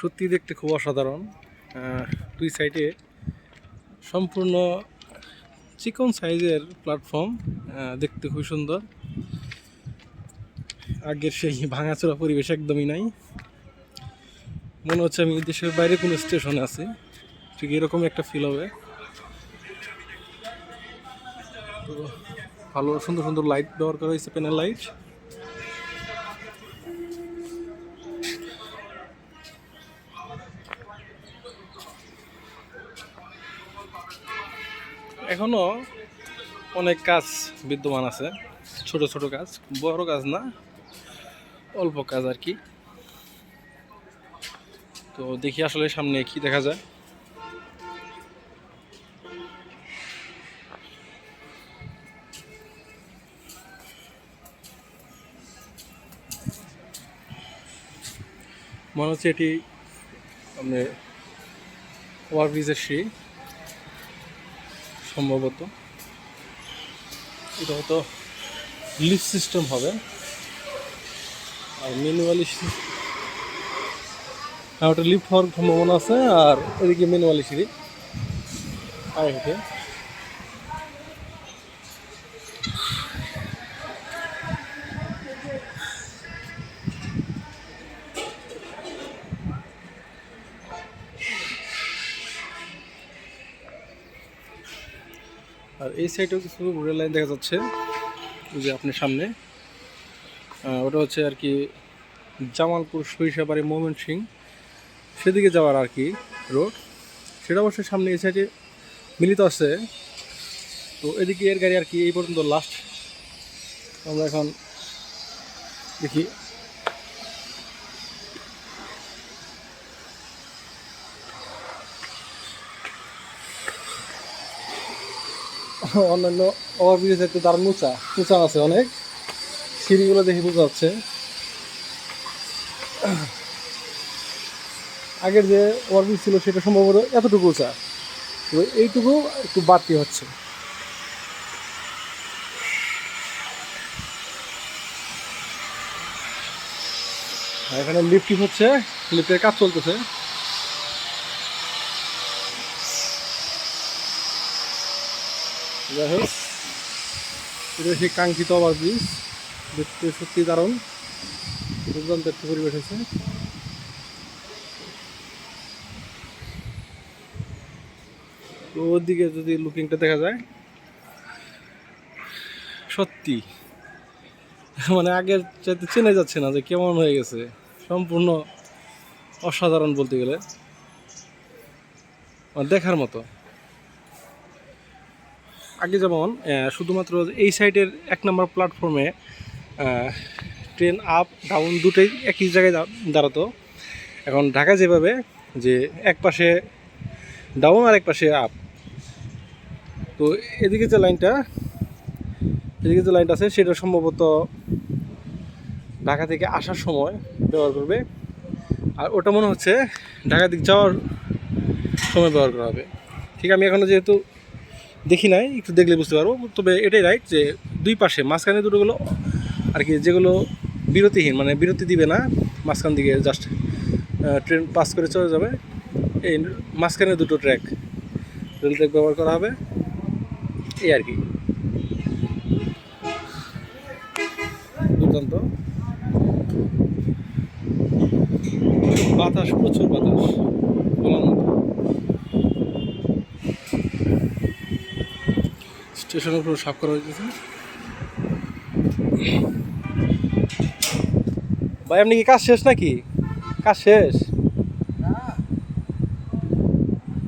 সত্যি দেখতে খুব অসাধারণ। দুই সাইডে সম্পূর্ণ চিকন সাইজের প্ল্যাটফর্ম দেখতে খুব সুন্দর। আগের সেই ভাঙাচোরা পরিবেশ একদমই নাই। মনে হচ্ছে আমি দেশের বাইরে কোনো স্টেশনে আছি। ঠিক এরকম একটা ফিল হবে। তো ভালো সুন্দর সুন্দর লাইট ব্যবহার করা হয়েছে প্যানেল লাইট এখনও অনেক কাজ বিদ্যমান আছে। ছোট ছোট কাজ, বড় কাজ না, অল্প কাজ আর কি। তো দেখি আসলে সামনে কি দেখা যায়। মনে হচ্ছে এটি মানে ওভারব্রিজের সিঁড়ি। সম্ভবত। এটা হয়তো লিফ সিস্টেম হবে। আর ম্যানুয়ালি হ্যাঁ ওটা লিফট হওয়ার সম্ভাবনা আছে, আর এদিকে ম্যানুয়ালি সিঁড়ি আর হেঁটে আর এই সাইডেও কিছু রেল লাইন দেখা যাচ্ছে যে আপনার সামনে। ওটা হচ্ছে আর কি জামালপুর সরিষাবাড়ি মোমেন্ট সিং। সেদিকে যাওয়ার আর কি রোড সেটা অবশ্যই সামনে এই সাইডে মিলিত আছে। তো এদিকে এর গাড়ি আর কি এই পর্যন্ত লাস্ট আমরা এখন দেখি অন্যান্য ওভারব্রিজ একটু দারুণ উঁচা উঁচা আছে অনেক। সিঁড়িগুলো দেখে বোঝা যাচ্ছে। আগের যে ওভারব্রিজ ছিল সেটা সম্ভবত এতটুকু উঁচা তো এইটুকু একটু বাড়তি হচ্ছে। এখানে লিফটিং হচ্ছে লিফটের কাজ চলতেছে। যাই হোক, এটা সেই কাঙ্ক্ষিত ওভার ব্রিজ দেখতে সত্যি দারুণ। দুর্দান্ত একটা পরিবেশ আছে। তো ওদিকে যদি লুকিংটা দেখা যায়, সত্যি। মানে আগের চাইতে চেনে যাচ্ছে না যে কেমন হয়ে গেছে। সম্পূর্ণ অসাধারণ বলতে গেলে। মানে দেখার মতো। আগে যেমন শুধুমাত্র এই সাইডের এক নম্বর প্ল্যাটফর্মে ট্রেন আপ ডাউন দুটোই একই জায়গায় দাঁড়াতো। এখন ঢাকা যেভাবে যে এক পাশে ডাউন আর এক পাশে আপ তো এদিকে যে লাইনটা এদিকে যে লাইনটা আছে, সেটা সম্ভবত ঢাকা থেকে আসার সময় ব্যবহার করবে। আর ওটা মনে হচ্ছে ঢাকা দিক যাওয়ার সময় ব্যবহার করা হবে। ঠিক, আমি এখনও যেহেতু দেখি নাই, একটু দেখলে বুঝতে পারব। তবে এটাই রাইট যে দুই পাশে, মাঝখানে দুটোগুলো আর কি যেগুলো বিরতিহীন মানে বিরতি দিবে না, মাঝখান দিকে জাস্ট ট্রেন পাস করে চলে যাবে। এই মাঝখানে দুটো ট্র্যাক রেল ট্র্যাক ব্যবহার করা হবে। এই আর কি। দুর্দান্ত। বাতাস, প্রচুর বাতাস বলার মতো। স্টেশনের উপর সাফ করা হয়েছে ভাই আপনি কি কাজ শেষ নাকি? কাজ শেষ?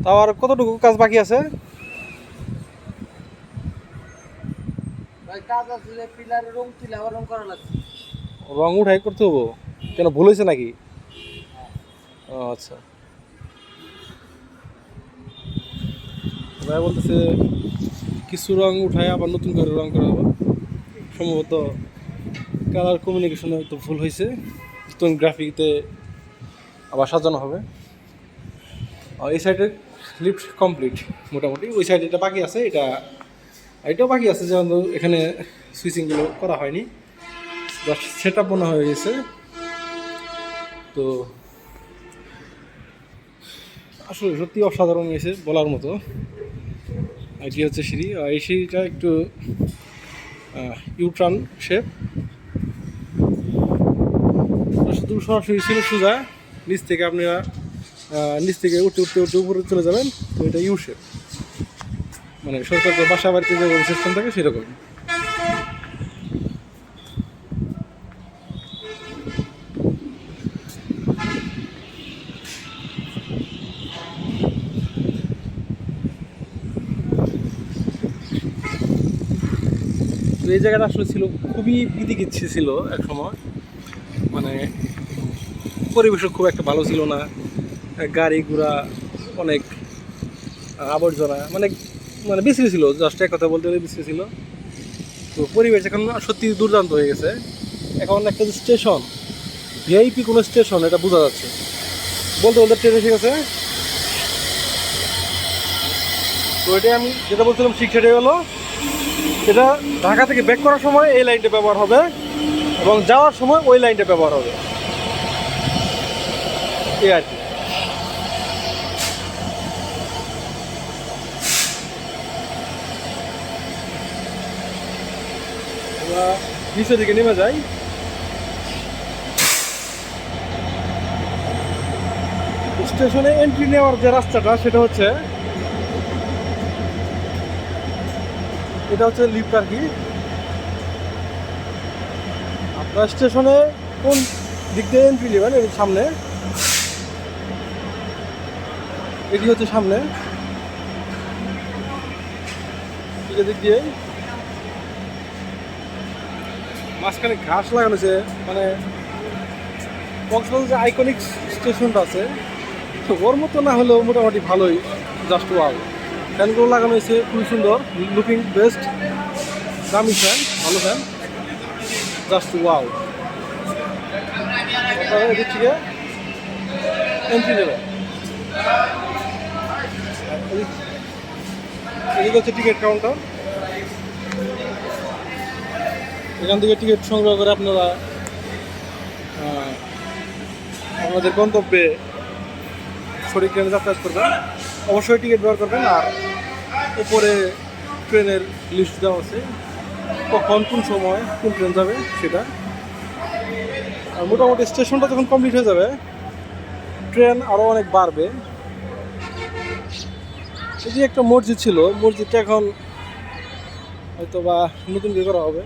তাও আর কতটুকু কাজ বাকি আছে? রং উঠাই করতে হব। কেন ভুল হয়েছে নাকি? আচ্ছা। ভাই বলতেছে কিছু রং উঠায়, আবার নতুন করে রং করা হবে সম্ভবত কালার কমিউনিকেশনে একটু ভুল হয়েছে। নতুন গ্রাফিকতে আবার সাজানো হবে। আর এই সাইডে লিফট কমপ্লিট মোটামুটি। ওই সাইডে এটা বাকি আছে, এটা এটাও বাকি আছে, যেমন এখানে সুইচিংগুলো করা হয়নি। জাস্ট সেট আপ হয়ে গেছে তো আসলে সত্যি অসাধারণ হয়েছে বলার মতো। এটি হচ্ছে সিঁড়ি। এই সিঁড়িটা একটু ইউট্রান শেপ শুধু সরাসরি ছিল সোজা, নিচ থেকে আপনারা নিচ থেকে উঠতে উঠতে উঠতে উপরে চলে যাবেন, তো এটা ইউ শেপ মানে সরকার বাসা বাড়িতে যে সিস্টেম থাকে সেরকম। তো এই জায়গাটা আসলে ছিল খুবই বিদিকিচ্ছি ছিল এক সময়। মানে পরিবেশও খুব একটা ভালো ছিল না। গাড়ি ঘোড়া অনেক আবর্জনা মানে মানে বিশ্রী ছিল জাস্ট এক কথা বলতে গেলে বিশ্রী ছিল। তো পরিবেশ এখন সত্যি দুর্দান্ত হয়ে গেছে। এখন একটা স্টেশন ভিআইপি কোনো স্টেশন এটা বোঝা যাচ্ছে। বলতে বলতে ট্রেন এসে গেছে। তো এটা আমি যেটা বলছিলাম ঠিক সেটাই হলো এটা ঢাকা থেকে ব্যাক করার সময় এই লাইনটা ব্যবহার হবে এবং যাওয়ার সময় ওই লাইনটা ব্যবহার হবে। এই আর কি। নিচের দিকে নেমে যাই। স্টেশনে এন্ট্রি নেওয়ার যে রাস্তাটা, সেটা হচ্ছে এটা হচ্ছে লিফট আর কি। আপনার স্টেশনে কোন দিক দিয়ে এন্ট্রি নেবেন? এর সামনে। এটি হচ্ছে সামনে। দিক দিয়ে। মাঝখানে ঘাস লাগানো আছে মানে কক্সবাজার যে আইকনিক স্টেশনটা আছে, ওর মতো না হলেও মোটামুটি ভালোই জাস্ট ওয়াও ফ্যানগুলো লাগানো হয়েছে, খুবই সুন্দর লুকিং বেস্ট দামি ফ্যান ভালো ফ্যান জাস্ট ওয়াও এদিক থেকে এন্ট্রি নেবেন এদিক- হচ্ছে টিকিট কাউন্টার এখান থেকে টিকিট সংগ্রহ করে আপনারা আপনাদের গন্তব্যে সঠিক ট্রেনে যাতায়াত করবেন? অবশ্যই টিকিট ব্যবহার করবেন আর উপরে ট্রেনের লিস্ট দেওয়া আছে। কখন, কোন সময়, কোন ট্রেন যাবে সেটা। আর মোটামুটি স্টেশনটা যখন কমপ্লিট হয়ে যাবে ট্রেন আরও অনেক বাড়বে। এই যে একটা মসজিদ ছিল, মসজিদটা এখন হয়তো বা নতুন করে করা হবে।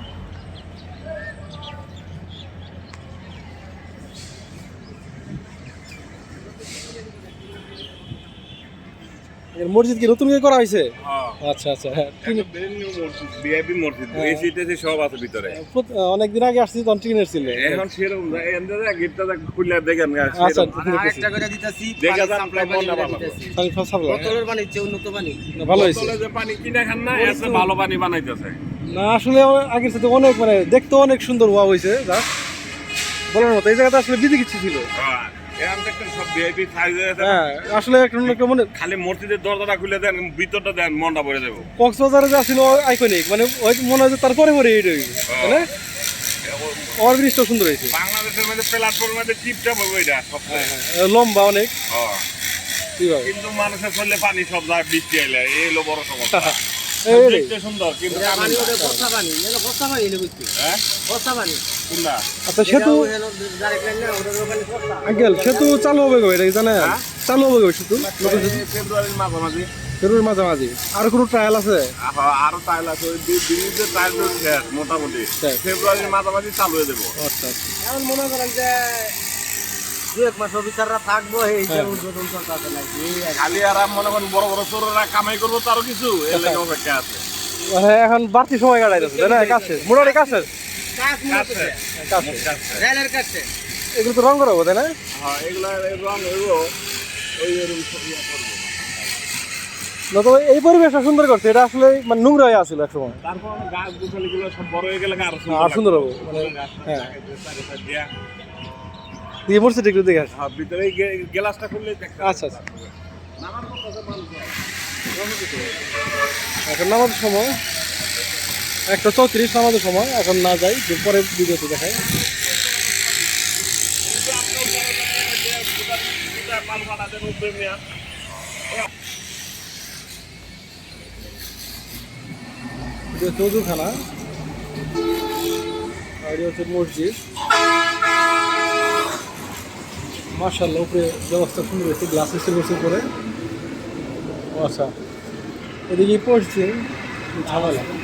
এর মসজিদ কি নতুন করে করা হয়েছে? আচ্ছা আচ্ছা হ্যাঁ। ভিআইপি মসজিদ হ্যাঁ। এসি টেসি সব আছে ভিতরে। প্রত- অনেকদিন আগে আসছি তখন ট্রেনের ছিল। এখন সেরকম না। গেটটা দেখেন আচ্ছা। দেখতেছি। আরেকটা করে দিতেছি দেখা পানি যান, প্রায় মনটা ভালো। বোতলের পানি হচ্ছে উন্নত পানি। ভালো হয়েছে। বোতলে যে পানি কিনে খান না এসে ভালো পানি বানাইতেছে। না আসলে আগের সাথে অনেক মানে দেখতে অনেক সুন্দর ওয়া হয়েছে যা। বলার মতো এই জায়গাটা আসলে বিধি কিছু ছিল। হ্যাঁ, হ্যাঁ আসলে মনে খালি মসজিদের দরজাটা খুলে দেন ভিতরটা দেন মনটা ভরে দেবো কক্সবাজারে যা ছিল আইকনিক মানে মনে হয় যে তারপরে পরে এইটা হয়েছে ওভার ব্রিজটা সুন্দর হয়েছে। বাংলাদেশের মধ্যে প্ল্যাটফর্মের মধ্যে টিপটা বলব এটা হ্যাঁ হ্যাঁ লম্বা অনেক। হ্যাঁ। কিন্তু মানুষের চললে পানি সব যায় বৃষ্টি আইলে এই হলো বড় সমস্যা। দেখতে সুন্দর কিন্তু পানি। বস্তা পানি এলো বস্তা পানি এলো হ্যাঁ? বস্তা পানি। কোনটা আচ্ছা সেতু। আঙ্কেল সেতু চালু হবে কবে এটা কি জানেন? হ্যাঁ? চালু হবে কবে সেতু নতুন সেতু ফেব্রুয়ারির মাঝামাঝি। আর কোনো ট্রায়াল আছে? আরও টাইল আছে ওই শেষ মোটামুটি। ফেব্রুয়ারির মাঝামাঝি চালু হয়ে দেবো আচ্ছা আচ্ছা। এখন মনে করেন যে দু এক মাস অফিসাররা থাকব এই হ্যাঁ। উদ্বোধন চলতে আছে নাকি? খালি আর মনে করেন বড় বড় চোররা কামাই করব তারও কিছু এর লেগে অপেক্ষা আছে। মানে এখন বাড়তি সময় কাটাইতেছে না? মোটামুটি রেলের কাছে। এগুলো তো রং করাবো তাই না? হ্যাঁ এগুলা এই রং হইব ওই এই পরিবেশটা সুন্দর করছে এটা আসলে মানে নোংরা হয়ে আসছিল এক সময় তারপর গাছ সব বড় হয়ে গেলে আর সুন্দর। হব। হ্যাঁ। দিয়া। মরছে একটু দেখে আসি। হ্যাঁ, ভিতরে গ্লাসটা দেখতে আচ্ছা আচ্ছা। এখন নামাজের সময়। একটা চৌত্রিশ আমাদের সময়, এখন না যাই পরে ভিডিওতে দেখাই। হচ্ছে আর হচ্ছে মসজিদ। মার্শাল্লাহ ব্যবস্থা আচ্ছা। এদিকে পশ্চিম ঝামেলা।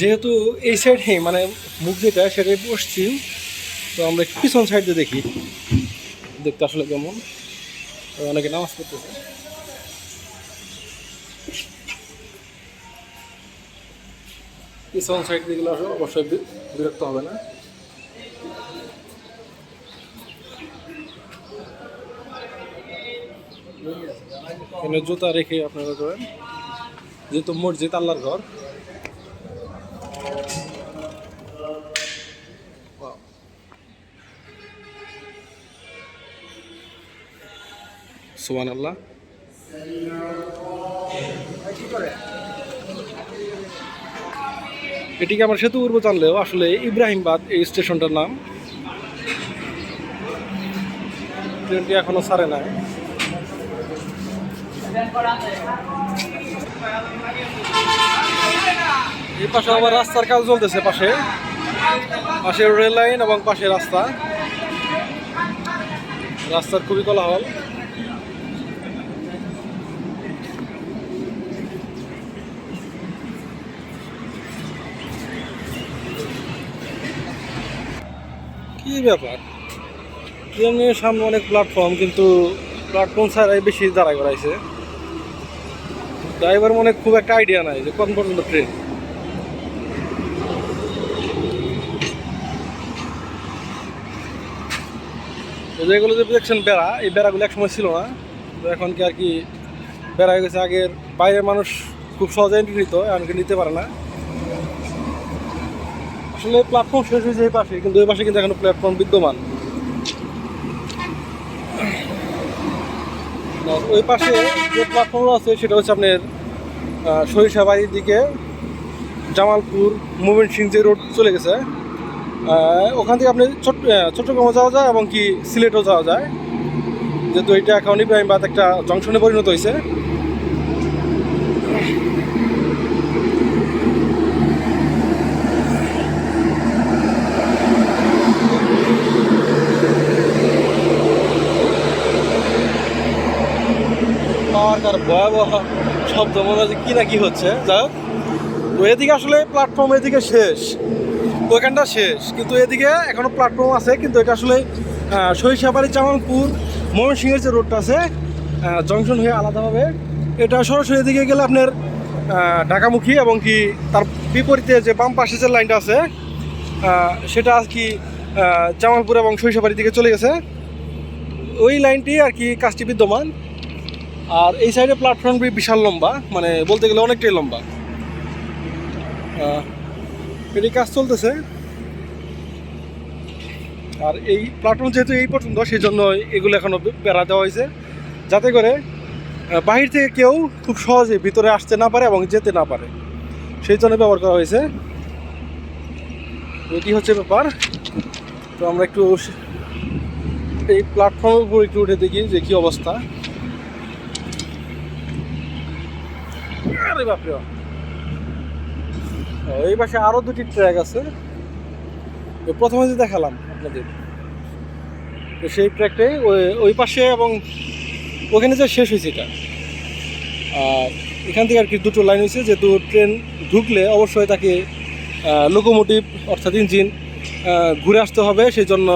যেহেতু এই সাইডে মানে মুখ যেটা সেটাই পশ্চিম, তো আমরা একটু পিছন সাইড দিয়ে দেখি। দেখতে আসলে কেমন? অনেকে নামাজ পড়তেছে। পিছন সাইড দিয়ে গেলে আসলে অবশ্যই বিরক্ত হবে না। জুতা রেখে আপনারা করেন। যেহেতু মসজিদ আল্লাহর ঘর সুবান আল্লাহ এটিকে আমার সেতু পূর্ব জানলেও আসলে ইব্রাহিমবাদ এই স্টেশনটার নাম। ট্রেনটি এখনও ছাড়ে নাই। এই পাশে আবার রাস্তার কাজ চলতেছে পাশে। পাশে রেল লাইন এবং পাশে রাস্তা। রাস্তার খুবই কোলাহল। কি ব্যাপার? ট্রেনের সামনে অনেক প্ল্যাটফর্ম কিন্তু প্ল্যাটফর্ম ছাড়াই বেশি দাঁড়ায় করাইছে। ড্রাইভার মনে খুব একটা আইডিয়া নাই যে কখন পর্যন্ত ট্রেন যেগুলো যে দেখছেন বেড়া, এই বেড়াগুলো একসময় ছিল না। তো এখন কি আর কি, বেড়া হয়ে গেছে আগের বাইরের মানুষ খুব সহজে এন্ট্রি নিত, এমনকি নিতে পারে না। আসলে প্ল্যাটফর্ম শেষ হয়েছে এই পাশে, কিন্তু ওই পাশে কিন্তু এখনও প্ল্যাটফর্ম বিদ্যমান। ওই পাশে যে প্ল্যাটফর্ম আছে, সেটা হচ্ছে আপনার সরিষাবাড়ির দিকে জামালপুর, মোমেন সিং যে রোড চলে গেছে ওখান থেকে আপনি চট্টগ্রামও যাওয়া যায় এবং কি সিলেটও যাওয়া যায়। যেহেতু এটা এখন ইব্রাহিমবাদ একটা জংশনে পরিণত হয়েছে। তার ভয়াবহ শব্দ, মনে হচ্ছে কি না কি হচ্ছে। যাই হোক, তো এদিকে আসলে প্ল্যাটফর্ম এদিকে শেষ। ওইখানটা শেষ। কিন্তু এদিকে এখনও প্ল্যাটফর্ম আছে, কিন্তু এটা আসলে সরিষাবাড়ি জামালপুর ময়মনসিংহের যে রোডটা আছে জংশন হয়ে আলাদাভাবে এটা সরাসরি এদিকে গেলে আপনার ঢাকামুখী এবং কি তার বিপরীতে যে বাম পাশে যে লাইনটা আছে সেটা আর কি জামালপুর এবং সরিষাবাড়ির দিকে চলে গেছে। ওই লাইনটি আর কি কাজটি বিদ্যমান। আর এই সাইডে প্ল্যাটফর্ম বিশাল লম্বা মানে বলতে গেলে অনেকটাই লম্বা। এটি কাজ চলতেছে। আর এই প্ল্যাটফর্ম যেহেতু এই পর্যন্ত সেই জন্য এগুলো এখনও বেড়া দেওয়া হয়েছে। যাতে করে বাহির থেকে কেউ খুব সহজে ভিতরে আসতে না পারে এবং যেতে না পারে। সেই জন্য ব্যবহার করা হয়েছে। এটি হচ্ছে ব্যাপার। তো আমরা একটু এই প্ল্যাটফর্মের উপর একটু উঠে দেখি যে কী অবস্থা। এই পাশে আরও দুটি ট্র্যাক আছে। প্রথমে যে দেখালাম আপনাদের, তো সেই ট্র্যাকটাই ওই পাশে এবং ওখানে যে শেষ হয়েছে এটা। আর এখান থেকে আর কি দুটো লাইন হয়েছে, যেহেতু ট্রেন ঢুকলে অবশ্যই তাকে লোকোমোটিভ অর্থাৎ ইঞ্জিন ঘুরে আসতে হবে। সেই জন্য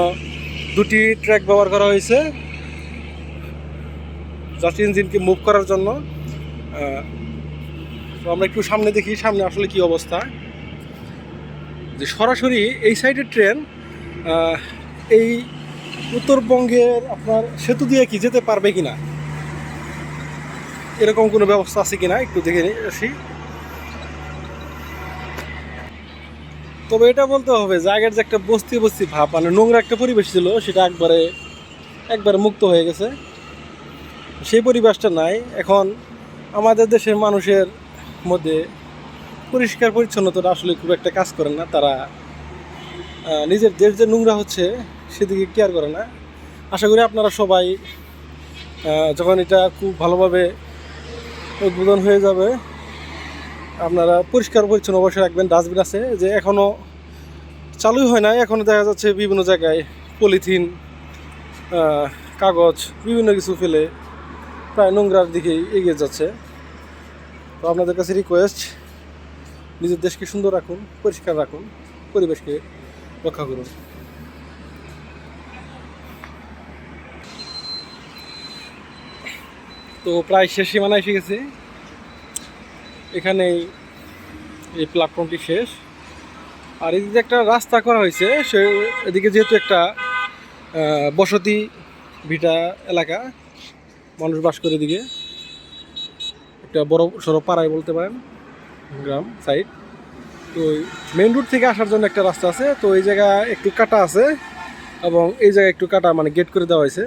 দুটি ট্র্যাক ব্যবহার করা হয়েছে। জাস্ট ইঞ্জিনকে মুভ করার জন্য আমরা একটু সামনে দেখি, সামনে আসলে কি অবস্থা। যে সরাসরি এই সাইডের ট্রেন এই উত্তরবঙ্গের আপনার সেতু দিয়ে কি যেতে পারবে কিনা? এরকম কোনো ব্যবস্থা আছে কিনা? একটু দেখে আসি। তবে এটা বলতে হবে, যে আগের যে একটা বস্তি বস্তি ভাব মানে নোংরা একটা পরিবেশ ছিল, সেটা একবারে একবারে মুক্ত হয়ে গেছে। সেই পরিবেশটা নাই। এখন আমাদের দেশের মানুষের মধ্যে পরিষ্কার পরিচ্ছন্নতাটা আসলে খুব একটা কাজ করেন না। তারা নিজের দেশ যে নোংরা হচ্ছে সেদিকে কেয়ার করে না। আশা করি আপনারা সবাই যখন এটা খুব ভালোভাবে উদ্বোধন হয়ে যাবে, আপনারা পরিষ্কার পরিচ্ছন্ন অবশ্যই রাখবেন। ডাস্টবিন আছে যে এখনও চালুই হয় না এখনও দেখা যাচ্ছে বিভিন্ন জায়গায় পলিথিন কাগজ, বিভিন্ন কিছু ফেলে প্রায় নোংরার দিকেই এগিয়ে যাচ্ছে। তো আপনাদের কাছে রিকোয়েস্ট নিজের দেশকে সুন্দর রাখুন, পরিষ্কার রাখুন, পরিবেশকে রক্ষা করুন। তো প্রায় শেষ সীমানা এসে গেছে। এখানেই এই প্ল্যাটফর্মটি শেষ। আর এদিকে একটা রাস্তা করা হয়েছে, সে এদিকে যেহেতু একটা বসতি ভিটা এলাকা, মানুষ বাস করে এদিকে। একটা বড় সড়ো পাড়ায় বলতে পারেন, গ্রাম সাইড তো মেন রোড থেকে আসার জন্য একটা রাস্তা আছে, তো এই জায়গা একটু কাটা আছে এবং এই জায়গায় একটু কাটা মানে গেট করে দেওয়া হয়েছে।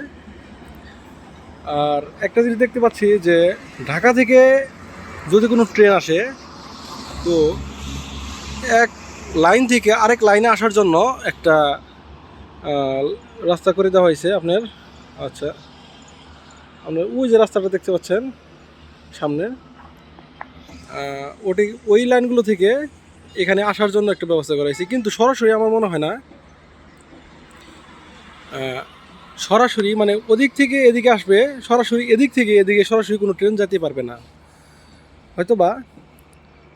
আর একটা জিনিস দেখতে পাচ্ছি যে ঢাকা থেকে যদি কোনো ট্রেন আসে, তো এক লাইন থেকে আরেক লাইনে আসার জন্য একটা রাস্তা করে দেওয়া হয়েছে আপনার আচ্ছা আপনার ওই যে রাস্তাটা দেখতে পাচ্ছেন সামনে। ওটি ওই লাইনগুলো থেকে এখানে আসার জন্য একটা ব্যবস্থা করা হয়েছে কিন্তু সরাসরি আমার মনে হয় না। সরাসরি মানে ওদিক থেকে এদিকে আসবে, সরাসরি এদিক থেকে এদিকে সরাসরি কোনো ট্রেন যেতে পারবে না। হয়তো বা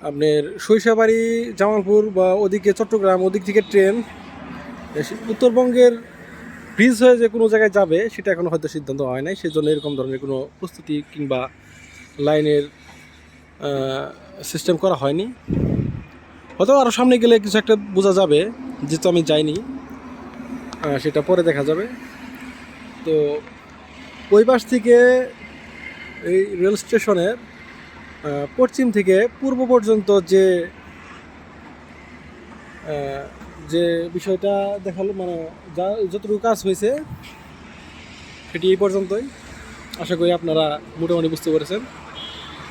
আপনার সরিষাবাড়ি, জামালপুর বা ওদিকে চট্টগ্রাম ওদিক থেকে ট্রেন উত্তরবঙ্গের ব্রিজ হয়ে যে কোনো জায়গায় যাবে, সেটা এখনও হয়তো সিদ্ধান্ত হয় নাই। সেজন্য এরকম ধরনের কোনো প্রস্তুতি কিংবা লাইনের সিস্টেম করা হয়নি। হয়তো আরও সামনে গেলে কিছু একটা বোঝা যাবে, যেহেতু আমি যাইনি সেটা পরে দেখা যাবে। তো ওই পাশ থেকে এই রেল স্টেশনের পশ্চিম থেকে পূর্ব পর্যন্ত যে যে বিষয়টা দেখাল মানে যা, যতটুকু কাজ হয়েছে, সেটি এই পর্যন্তই। আশা করি আপনারা মোটামুটি বুঝতে পেরেছেন।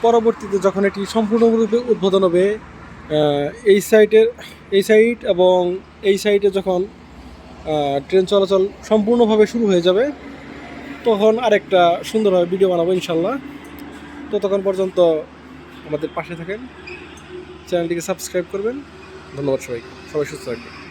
পরবর্তীতে যখন এটি সম্পূর্ণরূপে উদ্বোধন হবে এই সাইটের এই সাইট এবং এই সাইটে যখন ট্রেন চলাচল সম্পূর্ণভাবে শুরু হয়ে যাবে, তখন আরেকটা সুন্দরভাবে ভিডিও বানাবো ইনশাল্লাহ ততক্ষণ পর্যন্ত আমাদের পাশে থাকেন। চ্যানেলটিকে সাবস্ক্রাইব করবেন। ধন্যবাদ সবাইকে। সবাই সুস্থ থাকবেন।